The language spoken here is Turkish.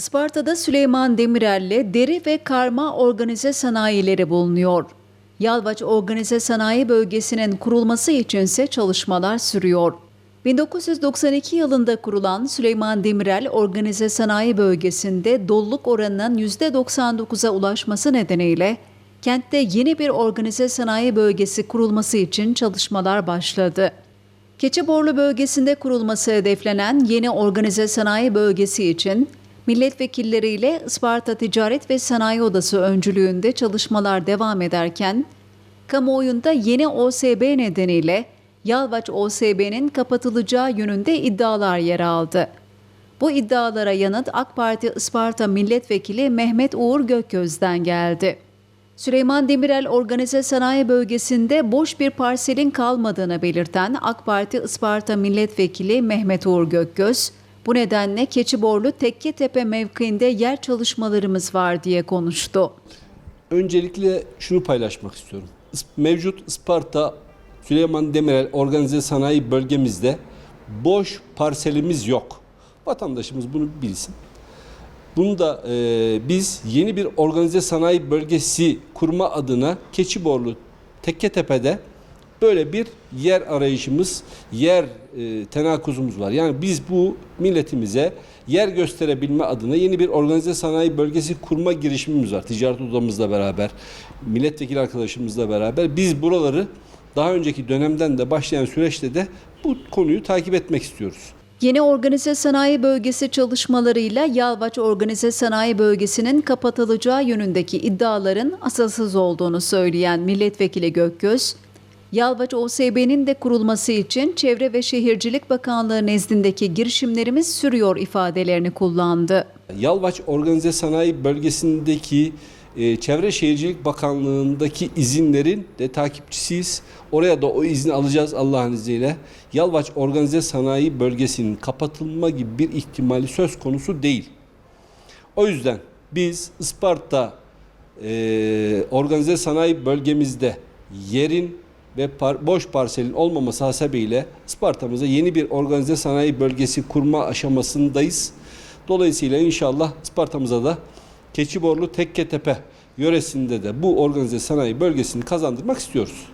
Isparta'da Süleyman Demirel'le deri ve karma organize sanayileri bulunuyor. Yalvaç Organize Sanayi Bölgesi'nin kurulması içinse çalışmalar sürüyor. 1992 yılında kurulan Süleyman Demirel Organize Sanayi Bölgesi'nde doluluk oranının %99'a ulaşması nedeniyle kentte yeni bir organize sanayi bölgesi kurulması için çalışmalar başladı. Keçiborlu bölgesinde kurulması hedeflenen yeni organize sanayi bölgesi için milletvekilleriyle Isparta Ticaret ve Sanayi Odası öncülüğünde çalışmalar devam ederken, kamuoyunda yeni OSB nedeniyle Yalvaç OSB'nin kapatılacağı yönünde iddialar yer aldı. Bu iddialara yanıt AK Parti Isparta Milletvekili Mehmet Uğur Gökgöz'den geldi. Süleyman Demirel Organize Sanayi Bölgesi'nde boş bir parselin kalmadığını belirten AK Parti Isparta Milletvekili Mehmet Uğur Gökgöz, bu nedenle Keçiborlu Tekketepe mevkiinde yer çalışmalarımız var diye konuştu. Öncelikle şunu paylaşmak istiyorum. Is- Mevcut Isparta Süleyman Demirel organize sanayi bölgemizde boş parselimiz yok. Vatandaşımız bunu bilsin. Bunu da e, biz yeni bir organize sanayi bölgesi kurma adına Keçiborlu Tekketepe'de böyle bir yer arayışımız, yer e, tenakuzumuz var. Yani biz bu milletimize yer gösterebilme adına yeni bir organize sanayi bölgesi kurma girişimimiz var. Ticaret odamızla beraber, milletvekili arkadaşımızla beraber biz buraları daha önceki dönemden de başlayan süreçte de bu konuyu takip etmek istiyoruz. Yeni organize sanayi bölgesi çalışmalarıyla Yalvaç Organize Sanayi Bölgesi'nin kapatılacağı yönündeki iddiaların asılsız olduğunu söyleyen Milletvekili Gökgöz, Yalvaç OSB'nin de kurulması için Çevre ve Şehircilik Bakanlığı nezdindeki girişimlerimiz sürüyor ifadelerini kullandı. Yalvaç Organize Sanayi Bölgesi'ndeki e, Çevre Şehircilik Bakanlığı'ndaki izinlerin de takipçisiyiz. Oraya da o izni alacağız Allah'ın izniyle. Yalvaç Organize Sanayi Bölgesi'nin kapatılma gibi bir ihtimali söz konusu değil. O yüzden biz Isparta e, Organize Sanayi Bölgemizde yerin ve par- boş parselin olmaması hasebiyle Isparta'mıza yeni bir organize sanayi bölgesi kurma aşamasındayız. Dolayısıyla inşallah Isparta'mıza da Keçiborlu Tekketepe yöresinde de bu organize sanayi bölgesini kazandırmak istiyoruz.